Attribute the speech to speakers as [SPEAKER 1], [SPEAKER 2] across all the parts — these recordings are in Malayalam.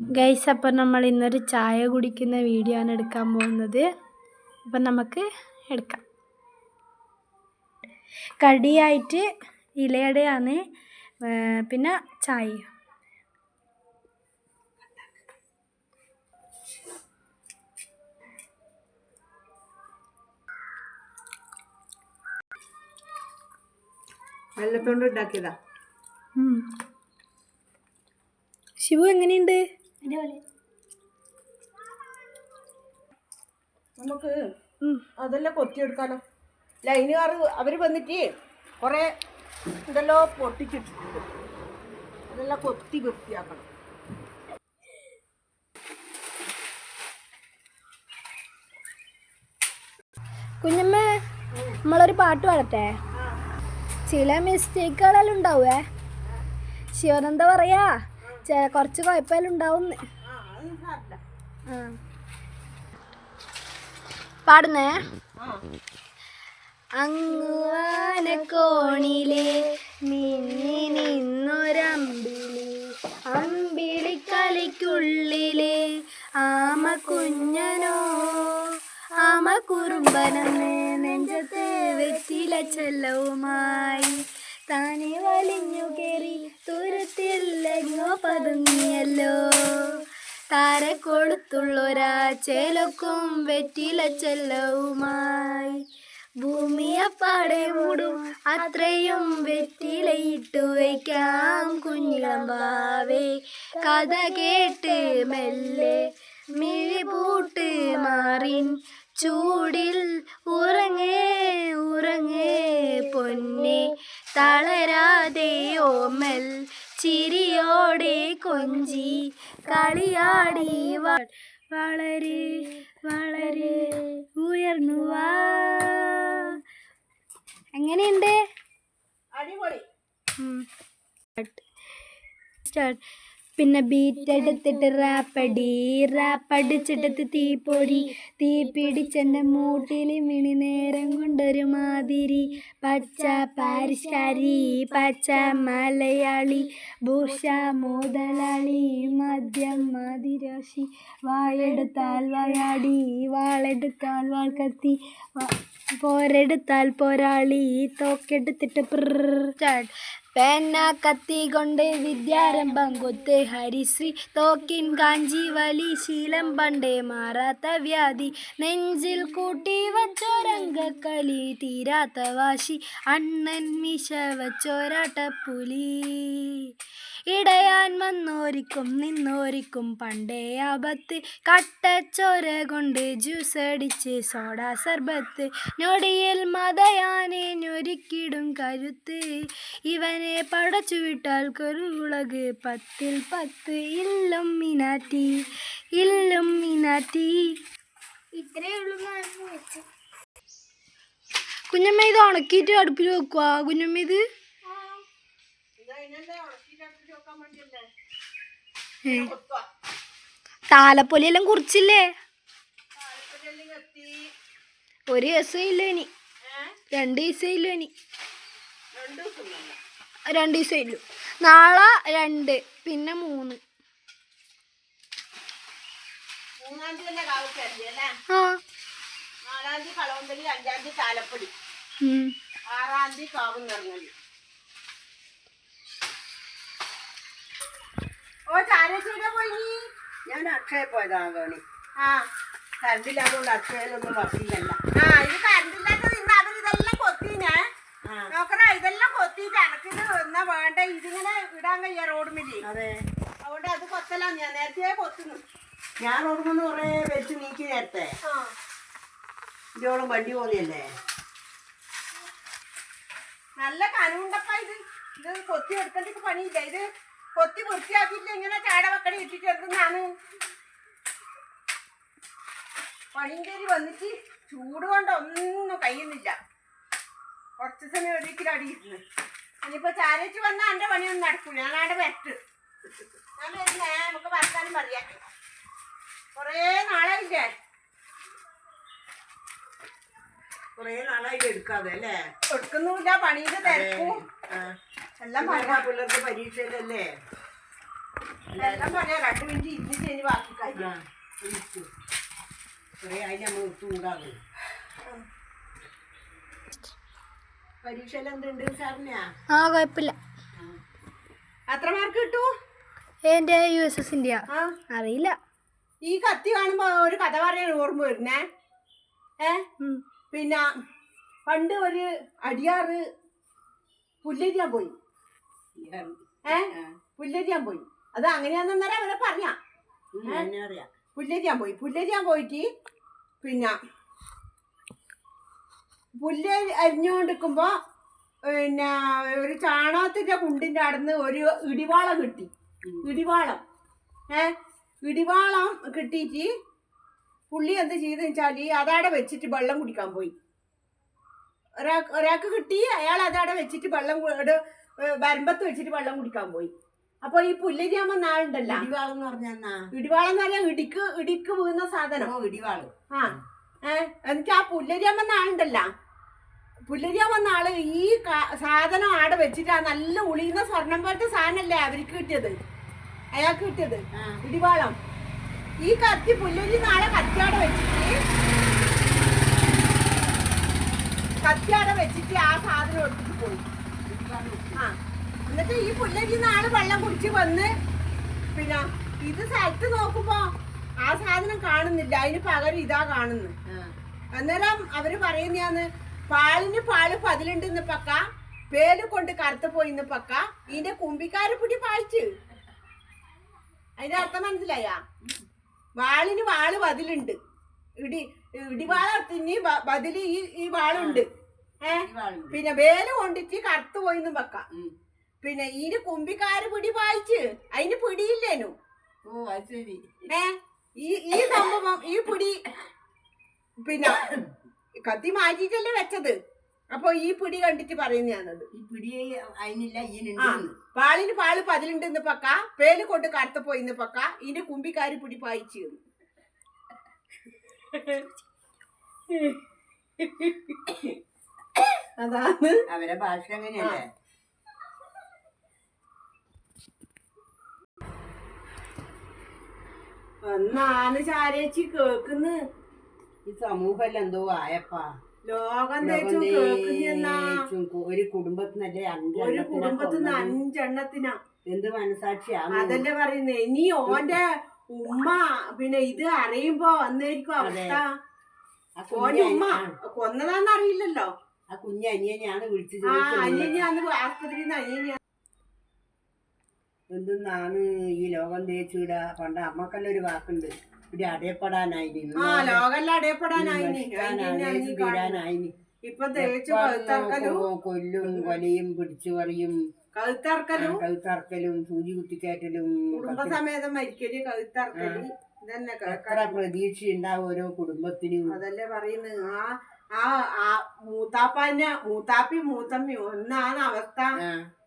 [SPEAKER 1] ഗൈസ് അപ്പം നമ്മൾ ഇന്നൊരു ചായ കുടിക്കുന്ന വീഡിയോ ആണ് എടുക്കാൻ പോകുന്നത്. അപ്പം നമുക്ക് എടുക്കാം. കടിയായിട്ട് ഇലയടയാണ് പിന്നെ ചായ.
[SPEAKER 2] വെള്ളത്തോണ്ട് ഉണ്ടാക്കിയതാ.
[SPEAKER 1] ശിവു എങ്ങനെയുണ്ട്?
[SPEAKER 2] നമുക്ക്
[SPEAKER 1] ഉം.
[SPEAKER 2] അതെല്ലാം കൊത്തിയെടുക്കാലോ. ലൈനുകാർ അവർ വന്നിട്ട് കുറേ ഇതെല്ലോ പൊട്ടിച്ചിട്ടുണ്ട് അതെല്ലാം കൊത്തി വൃത്തിയാക്കണം.
[SPEAKER 1] കുഞ്ഞമ്മ നമ്മളൊരു പാട്ട് പാടട്ടെ? ചില മിസ്റ്റേക്കുകളെല്ലാം ഉണ്ടാവേ. ശിവനെന്താ പറയാ? കുറച്ച് കുഴപ്പമെല്ലാം ഉണ്ടാവും.
[SPEAKER 2] ആ. അത് സാരില്ല
[SPEAKER 1] പാടുന്നേ.
[SPEAKER 2] ആ
[SPEAKER 1] അങ്ങുവാനക്കോണിലെ മിന്നി നിന്നൊരമ്പിളി അമ്പിളി കളിക്കുള്ളിലെ ആമ കുഞ്ഞനോ ആമ കുറുമ്പനെന്ന് നെഞ്ചത്തെ വെറ്റില ചെല്ലവുമായി താനെ വലിഞ്ഞു കയറി തുരത്തില്ലെങ്ങോ പതുങ്ങിയല്ലോ. താര കൊടുത്തുള്ളൊരാ ചേലക്കും വെറ്റില ചെല്ലവുമായി ഭൂമിയപ്പാടെ മൂടും അത്രയും വെറ്റിലയിട്ടു വയ്ക്കാം കുഞ്ഞിളമ്പാവേ. കഥ കേട്ട് മെല്ലെ മിഴി പൂട്ട് മാറിൻ ചൂടിൽ വ- വളരെ വളരെ ഉയർന്നു വാ എങ്ങനെയുണ്ട് സ്റ്റാർട്ട് പിന്നെ ബീറ്റ് എടുത്തിട്ട് റാപ്പടി റാപ്പടിച്ചിട്ട് തീപ്പൊരി തീ പിടിച്ചെന്റെ മൂട്ടിൽ മിണി നേരം കൊണ്ടൊരു മാതിരി. പച്ച പാരിഷ്കാരി പച്ച മലയാളി ഭൂഷ മുതലാളി. മദ്യം മതിരാശി വായെടുത്താൽ വായാടി വാളെടുത്താൽ വാൾ കത്തി. പോരെടുത്താൽ പോരാളി തോക്കെടുത്തിട്ട് സ്റ്റാർട്ട് പേന കത്തി കൊണ്ട് വിദ്യാരംഭം കൊത്ത് ഹരിശ്രീ. തോക്കിൻ കാഞ്ചി വലി ശീലം പണ്ടേ മാറാത്ത വ്യാധി. നെഞ്ചിൽ കൂട്ടി വച്ചോരംഗക്കളി തീരാത്ത വാശി. അണ്ണൻ മിശ വച്ചോരാട്ടപ്പുലി ഇടയാൻ വന്നോരിക്കും നിന്നോരിക്കും പണ്ടേ ആപത്ത്. കട്ടച്ചോര കൊണ്ട് ജ്യൂസ് അടിച്ച് സോഡ സർബത്ത്. ഞൊടിയിൽ മതയാനെ ഞൊരുക്കിടും കരുത്ത്. ഇവനെ പടച്ചു വിട്ടാൽ കരുളക് പത്തിൽ പത്ത് ഇല്ലും മിനാറ്റി ഇല്ലും മിനാറ്റി. ഇത്രേ ഉള്ളൂ കുഞ്ഞമ്മ ഇത് ഉണക്കിയിട്ട് അടുപ്പിൽ വെക്കുക കുഞ്ഞമ്മ ഇത്? താലപ്പൊലിയെല്ലാം കുറിച്ചില്ലേ? ഒരു ദിവസം ഇല്ല ഇനി.
[SPEAKER 2] രണ്ടു
[SPEAKER 1] രണ്ട് ദിവസം ഇല്ല ഇനി.
[SPEAKER 2] രണ്ടു ദിവസം തന്നെ
[SPEAKER 1] രണ്ട് ദിവസം ഇല്ലു നാളെ രണ്ട് പിന്നെ മൂന്ന് ആ.
[SPEAKER 2] നാലാം തീയതി കളവന്തലി അഞ്ചാം തീയതി താലപ്പൊടി
[SPEAKER 1] ഉം.
[SPEAKER 2] ആറാം തീയതി കാവും നിറങ്ങലി ഓ ചാരശ്ശേരി പോയി ഞാൻ അക്ഷയ പോയതാണ് ഗണി ആ. അക്ഷയയിലൊന്നും ആ ഇത് കറണ്ടില്ലാത്തത് ഇതെല്ലാം കൊത്തി കൊത്തിനെ നോക്കണ ഇതെല്ലാം കൊത്തിയിട്ട്. അണക്കിന് എന്നാ വേണ്ട? ഇതിങ്ങനെ ഇടാൻ കഴിയാ റോഡുമില്ലേ അതെ. അതുകൊണ്ട് അത് കൊത്തലാ ഞാൻ. നേരത്തെ കൊത്തുന്നു. ഞാൻ റോഡുമെന്ന് കുറേ വെച്ച് നീക്കി നേരത്തെ. ഇതോളം വണ്ടി പോലെയല്ലേ? നല്ല കനവുണ്ടപ്പ ഇത്. ഇത് കൊത്തി എടുക്കേണ്ട പണിയില്ല? ഇത് കൊത്തി വൃത്തിയാക്കിയിട്ട് ഇങ്ങനെ ചാട വക്കടി ഇട്ടിട്ട് എടുക്കുന്നതാണ് പണിങ്കേരി വന്നിട്ട് ചൂട് കൊണ്ട് ഒന്നും കഴിയുന്നില്ല കുറച്ച് സമയം ഒരിക്കലും അടിയിട്ടുണ്ട്. ഇനിയിപ്പോ ചാരിച്ച് വന്നാൽ എന്റെ പണിയൊന്നും നടക്കൂല. ഞാനാടെ വരട്ട് ഞാൻ വരുന്നേ നമുക്ക് വർത്താനം പറയാം. കൊറേ നാളായില്ലേ?
[SPEAKER 3] കൊറേ നാളായിട്ട് എടുക്കാതെ അല്ലേ?
[SPEAKER 2] എടുക്കുന്നുമില്ല പണിയുടെ തിരക്കും. എല്ലാം പറയാം.
[SPEAKER 3] പിള്ളേർക്ക് പരീക്ഷയിലല്ലേ?
[SPEAKER 2] എല്ലാം പറയാം. രണ്ടു മിനിറ്റ് ബാക്കി കാര്യം.
[SPEAKER 3] കൊറേ ആയി നമ്മൾ ഒത്തുകൂടാതെ.
[SPEAKER 1] ആ കുഴപ്പമില്ല
[SPEAKER 2] എത്ര മാർക്ക് കിട്ടൂ?
[SPEAKER 1] എന്റെ യു എസ് എസ് ഇന്ത്യ
[SPEAKER 2] ആ.
[SPEAKER 1] അറിയില്ല.
[SPEAKER 2] ഈ കത്തി കാണുമ്പോ ഒരു കഥ പറയാൻ ഓർമ്മ വരുന്നേ. ഏ? പിന്നെ പണ്ട് ഒരു അടിയാറ് പുല്ലരിയാൻ പോയി. ഏ? പുല്ലരിയാൻ പോയി. അത് അങ്ങനെയാന്നേരം അവരെ പറഞ്ഞ. പുല്ലരിയാൻ പോയി. പുല്ലരിയാൻ പോയിട്ട് പിന്നെ പുല്ല് അരിഞ്ഞുകൊണ്ടിരിക്കുമ്പോ പിന്നെ ഒരു ചാണകത്തിന്റെ കുണ്ടിന്റെ അടുന്ന് ഒരു ഇടിവാളം കിട്ടി. ഇടിവാളം. ഏ? ഇടിവാളം കിട്ടിയിട്ട് പുള്ളി എന്ത് ചെയ്തെന്ന് വെച്ചാൽ അതവിടെ വെച്ചിട്ട് വെള്ളം കുടിക്കാൻ പോയി. ഒരാ ഒരാൾക്ക് കിട്ടി അയാൾ അതവിടെ വെച്ചിട്ട് വെള്ളം വരമ്പത്ത് വെച്ചിട്ട് വെള്ളം കുടിക്കാൻ പോയി. അപ്പൊ ഈ പുല്ലരിയാമ്മ നാളുണ്ടല്ലോ
[SPEAKER 3] ഇടിവാളം എന്ന് പറഞ്ഞാ
[SPEAKER 2] ഇടിവാളം എന്ന് പറഞ്ഞാൽ ഇടിക്ക് ഇടിക്ക് വീഴുന്ന സാധനം.
[SPEAKER 3] ഇടിവാൾ.
[SPEAKER 2] ആ. ഏ? എനിക്ക് ആ അമ്മ വന്ന ആളുണ്ടല്ല വന്ന ആൾ ഈ സാധനം ആടെ വെച്ചിട്ട് ആ നല്ല ഉളിയുന്ന സ്വർണം പോലത്തെ സാധനല്ലേ അവർക്ക് കിട്ടിയത്? അയാൾക്ക് കിട്ടിയത്? ഇടിവാളം. ഈ കത്തി പുല്ലരി നാളെ കത്തിയാടെ വെച്ചിട്ട് കത്തിയാടെ വെച്ചിട്ട് ആ സാധനം എടുത്തിട്ട് പോയി. ആ. എന്നിട്ട് ഈ പുല്ലരി നാൾ വെള്ളം കുടിച്ച് വന്ന് പിന്നെ ഇത് സ്ഥലത്ത് നോക്കുമ്പോ ആ സാധനം കാണുന്നില്ല. അതിന് പകരം ഇതാ കാണുന്നു അന്നേരം അവർ പറയുന്നയാന്ന് പാളിന് പാൽ പതിലുണ്ടെന്ന് പക്ക. പേൽ കൊണ്ട് കറുത്ത് പോയിന്ന് പക്ക. ഇതിന്റെ കുമ്പിക്കാരെ പിടി പായിച്ച് അതിന്റെ അർത്ഥം മനസ്സിലായ? വാളിന് വാൾ പതിലുണ്ട്. ഇടി ഇടിവാളത്തിന് ബതിൽ ഈ ഈ വാളുണ്ട്. ഏ? പിന്നെ വേൽ കൊണ്ടിട്ട് കറുത്ത് പോയിന്ന് വെക്ക പിന്നെ ഇതിന് കുമ്പിക്കാര് പിടി പായിച്ച് അതിന് പിടിയില്ലേനു? ഏ? ഈ ഈ സംഭവം ഈ പിടി. പിന്നെ കത്തി മാറ്റിയിട്ടല്ലേ വെച്ചത്? അപ്പൊ ഈ പിടി കണ്ടിട്ട് പറയുന്നതാണത്
[SPEAKER 3] ഈ പിടി അതിനില്ല ഈനുണ്ട്
[SPEAKER 2] പാളിന് പാൾ പതിലുണ്ടെന്ന് പക്ക. പേൽ കൊണ്ട് കറുത്ത പോയിന്ന് പക്ക. ഇതിന്റെ കുമ്പിക്കാരി പിടി പായിച്ചു അതാണ്.
[SPEAKER 3] അവരെ ഭാഷ അങ്ങനെയല്ലേ?
[SPEAKER 2] വന്നാണ് ചാരേച്ചി കേക്കുന്ന്
[SPEAKER 3] ഈ സമൂഹം എന്തോ ആയപ്പാ.
[SPEAKER 2] ലോകം
[SPEAKER 3] ഒരു കുടുംബത്തിനല്ലേ
[SPEAKER 2] ഒരു കുടുംബത്തിന്ന്. അഞ്ചെണ്ണത്തിനാ.
[SPEAKER 3] എന്ത് മനസാക്ഷിയാണ്
[SPEAKER 2] അതല്ലേ പറയുന്നേ. ഇനി ഓന്റെ ഉമ്മ പിന്നെ ഇത് അറിയുമ്പോ വന്നായിരിക്കും അവസ്ഥ. ഓന്റെ ഉമ്മ കൊന്നതാന്ന് അറിയില്ലല്ലോ.
[SPEAKER 3] ആ കുഞ്ഞ് അനിയനെയാണ് വിളിച്ചു
[SPEAKER 2] ആ
[SPEAKER 3] ആസ്പത്രി
[SPEAKER 2] അനിയനെയാന്ന് ആസ്പത്രിയിൽ നിന്ന് അനിയനെയാ.
[SPEAKER 3] എന്തെന്നാണ് ഈ ലോകം തേച്ചിട പണ്ട് അമ്മക്കെല്ലാം ഒരു വാക്കുണ്ട്. ഒരു അടയപ്പെടാനായിരുന്നു
[SPEAKER 2] ആ ലോകെല്ലാം അടയപ്പെടാനായി
[SPEAKER 3] തീരാനായി
[SPEAKER 2] ഇപ്പൊ തേച്ചു കഴുത്തറക്കലും
[SPEAKER 3] കൊല്ലും കൊലയും പിടിച്ചു പറയും.
[SPEAKER 2] കഴുത്തറക്കലും.
[SPEAKER 3] കഴുത്തറക്കലും സൂചി കുത്തിക്കയറ്റലും
[SPEAKER 2] കുടുംബസമേതം മരിക്കൽ കഴുത്തറക്കൽ ഇതന്നെ
[SPEAKER 3] എത്ര
[SPEAKER 2] കേൾക്കണം
[SPEAKER 3] പ്രതീക്ഷ ഉണ്ടാവും ഓരോ കുടുംബത്തിനും?
[SPEAKER 2] അതല്ലേ പറയുന്നത് ആ ആ ആ മൂത്താപ്പാന്റെ മൂത്താപ്പി മൂത്തമ്മി ഒന്നാണ് അവസ്ഥ.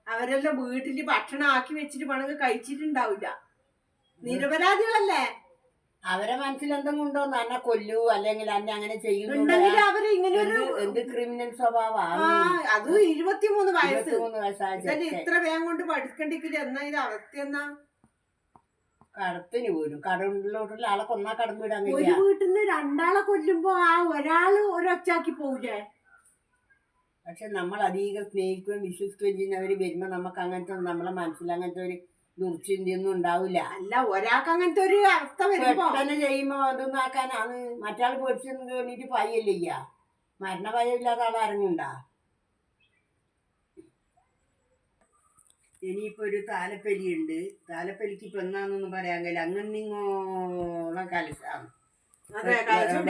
[SPEAKER 2] അവരെല്ലാം വീട്ടിൽ ഭക്ഷണം ആക്കി വെച്ചിട്ട് പണങ്ങ് കഴിച്ചിട്ടുണ്ടാവില്ല. നിരപരാധികളല്ലേ?
[SPEAKER 3] അവരെ മനസ്സിൽ എന്തെങ്കിലും ഉണ്ടോ എന്നെ കൊല്ലൂ അല്ലെങ്കിൽ എന്നെ അങ്ങനെ ചെയ്യുന്നു
[SPEAKER 2] ഉണ്ടെങ്കിൽ അവർ ഇങ്ങനെ ഒരു
[SPEAKER 3] എന്ത് ക്രിമിനൽ സ്വഭാവമാണ്
[SPEAKER 2] അത് ഇരുപത്തിമൂന്ന് വയസ്സ്.
[SPEAKER 3] മൂന്ന് വയസ്സായി
[SPEAKER 2] ഇത്ര വേഗം കൊണ്ട് പഠിക്കണ്ടെങ്കിൽ എന്നാ ഇത് അവസ്ഥ എന്നാ?
[SPEAKER 3] കടത്തിന് പോലും കടലിലോട്ടുള്ള ആളെ കൊന്നാ കടന്നു വിടാൻ
[SPEAKER 2] ഒരു വീട്ടിൽ നിന്ന് രണ്ടാളെ കൊല്ലുമ്പോ ആ ഒരാൾ ഒരൊച്ചാക്കി പോവില്ലേ
[SPEAKER 3] പക്ഷെ നമ്മൾ അധികം സ്നേഹിക്കുകയും വിശ്വസിക്കുകയും ചെയ്യുന്നവര് വരുമ്പോ നമുക്ക് അങ്ങനത്തെ നമ്മളെ മനസ്സിൽ അങ്ങനത്തെ ഒരു ദുർചിന്തയൊന്നും ഉണ്ടാവില്ല
[SPEAKER 2] അല്ല ഒരാൾക്ക് അങ്ങനത്തെ ഒരു അവസ്ഥ വരുമ്പോ
[SPEAKER 3] പെട്ടെന്ന് ചെയ്യുമ്പോ അതൊന്നാക്കാനാണ് മറ്റാൾ പേടിച്ചൊന്നും കേട്ടിട്ട് പായല്ലേ ചെയ്യാ മരണ ഭയമില്ലാത്ത ആൾ ആരെങ്കിലുണ്ടാ? ഇനിയിപ്പോ ഒരു താലപ്പലിയുണ്ട്. താലപ്പലിക്ക് ഇപ്പൊ എന്നാന്നൊന്നും പറയാൻ കഴിയില്ല. അങ്ങനെ ഇങ്ങോളം കലശാണ്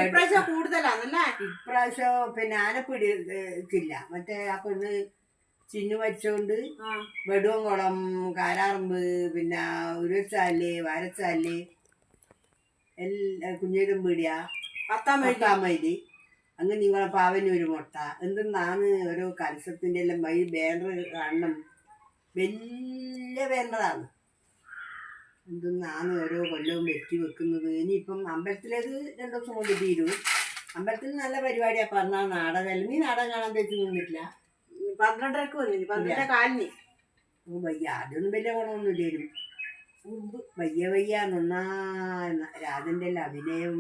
[SPEAKER 2] ഇപ്രാവശ്യം കൂടുതലാണല്ലേ
[SPEAKER 3] ഇപ്രാവശ്യം പിന്നെ ആനപ്പിടിക്കില്ല മറ്റേ ആ പെണ്ണ് ചിന്നു വച്ചോണ്ട് വെടുവംകുളം കാരാറമ്പ് പിന്നെ ഉരുവച്ചാൽ വരച്ചാൽ എല്ലാ കുഞ്ഞേരും പീടിയ
[SPEAKER 2] പത്താം വഴി
[SPEAKER 3] പത്താമൈലി അങ്ങ് നിങ്ങളെ പാവനൂര് മുട്ട. എന്തെന്നാണ് ഓരോ കൽസത്തിന്റെ എല്ലാം വൈ ബാനർ കാണണം. വലിയ ബാനറാണ് എന്തെന്നാണ് ഓരോ കൊല്ലവും വെറ്റി വെക്കുന്നത്. ഇനിയിപ്പം അമ്പലത്തിലേത് രണ്ടു ദിവസം കൊണ്ട് തീരും. അമ്പലത്തിൽ നല്ല പരിപാടിയാണ് പറഞ്ഞാൽ നാടകം. നീ നാടകം കാണാൻ തെറ്റി നിന്നിട്ടില്ല
[SPEAKER 2] പന്ത്രണ്ടരക്ക് വന്നു പന്ത്രണ്ടര കാലിന്.
[SPEAKER 3] ഓ വയ്യ. അതൊന്നും വലിയ ഗുണമൊന്നും ഇല്ലേലും ഉമ്പ് വയ്യ വയ്യ നന്നാ രാജന്റെ അഭിനയം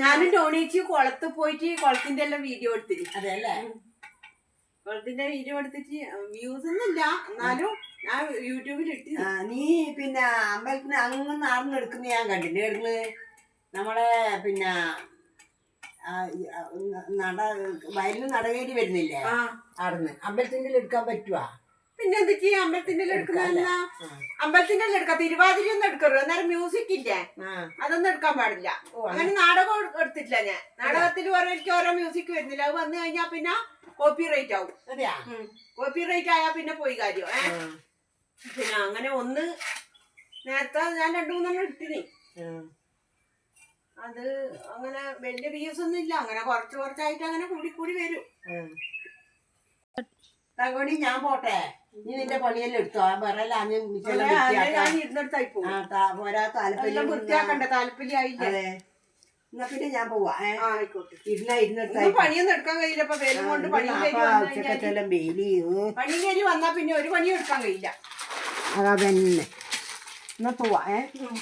[SPEAKER 2] ഞാനും ടോണിച്ച് കുളത്ത് പോയിട്ട് കുളത്തിന്റെ എല്ലാം വീഡിയോ എടുത്തിട്ട്
[SPEAKER 3] അതെല്ലേ
[SPEAKER 2] കുളത്തിന്റെ വീഡിയോ എടുത്തിട്ട് വ്യൂസ് ഒന്നുമില്ല. എന്നാലും ഞാൻ യൂട്യൂബിൽ ഇട്ടി
[SPEAKER 3] നീ പിന്നെ അമ്പലത്തിന് അങ്ങനെ നടന്നെടുക്കുന്ന ഞാൻ കണ്ടില്ലേ? നമ്മളെ പിന്നെ നട വയലിന് നടകേടി വരുന്നില്ലേ? അവിടുന്ന്. അമ്പലത്തിന്റെ എടുക്കാൻ പറ്റുവാ?
[SPEAKER 2] പിന്നെ എന്തൊക്കെ അമ്പലത്തിന്റെ എടുക്കുന്നല്ല
[SPEAKER 3] ആ.
[SPEAKER 2] അമ്പലത്തിന്റെ എടുക്കാം തിരുവാതിര ഒന്നും എടുക്കരുത്. അന്നേരം മ്യൂസിക് ഇല്ലേ. അതൊന്നും എടുക്കാൻ പാടില്ല. അങ്ങനെ നാടകം എടുത്തിട്ടില്ല ഞാൻ. നാടകത്തിൽ ഓരോരിക്കും ഓരോ മ്യൂസിക് വരുന്നില്ല. അത് വന്നു കഴിഞ്ഞാൽ പിന്നെ കോപ്പി റേറ്റ് ആവും.
[SPEAKER 3] അതെയാ?
[SPEAKER 2] കോപ്പി റേറ്റ് ആയാൽ പിന്നെ പോയി കാര്യം. പിന്നെ അങ്ങനെ ഒന്ന് നേരത്തെ ഞാൻ രണ്ടു മൂന്നെണ്ണം ഇട്ടിനി. അത് അങ്ങനെ വലിയ വ്യൂസ് ഒന്നും ഇല്ല. അങ്ങനെ കുറച്ച് കുറച്ചായിട്ട് അങ്ങനെ കൂടി കൂടി വരും.
[SPEAKER 3] തകോടി ഞാൻ പോട്ടെ. നീ നിന്റെ പണിയെല്ലാം എടുത്തോ? പറയലാഞ്ഞ്
[SPEAKER 2] ഞാൻ ഇരുന്നിടത്തായി പോകും.
[SPEAKER 3] പോരാ
[SPEAKER 2] എല്ലാം
[SPEAKER 3] താല്പര്യം
[SPEAKER 2] വൃത്തിയാക്കണ്ട താല്പര്യമായില്ല
[SPEAKER 3] എന്നാ പിന്നെ ഞാൻ പോവാ. ഇരുന്ന ഇരുന്നിട്ട്
[SPEAKER 2] പണിയൊന്നും എടുക്കാൻ കഴിയില്ല. ഇപ്പൊ വെയിലും കൊണ്ട് പണി വന്നു കഴിഞ്ഞാൽ
[SPEAKER 3] ഉച്ചക്കത്തെല്ലാം വെയിൽ
[SPEAKER 2] പണി കയറി വന്നാ പിന്നെ ഒരു പണിയും എടുക്കാൻ കഴിയില്ല.
[SPEAKER 3] അതാ തന്നെ എന്നാ പോവാ. ഏ?
[SPEAKER 2] ഉം.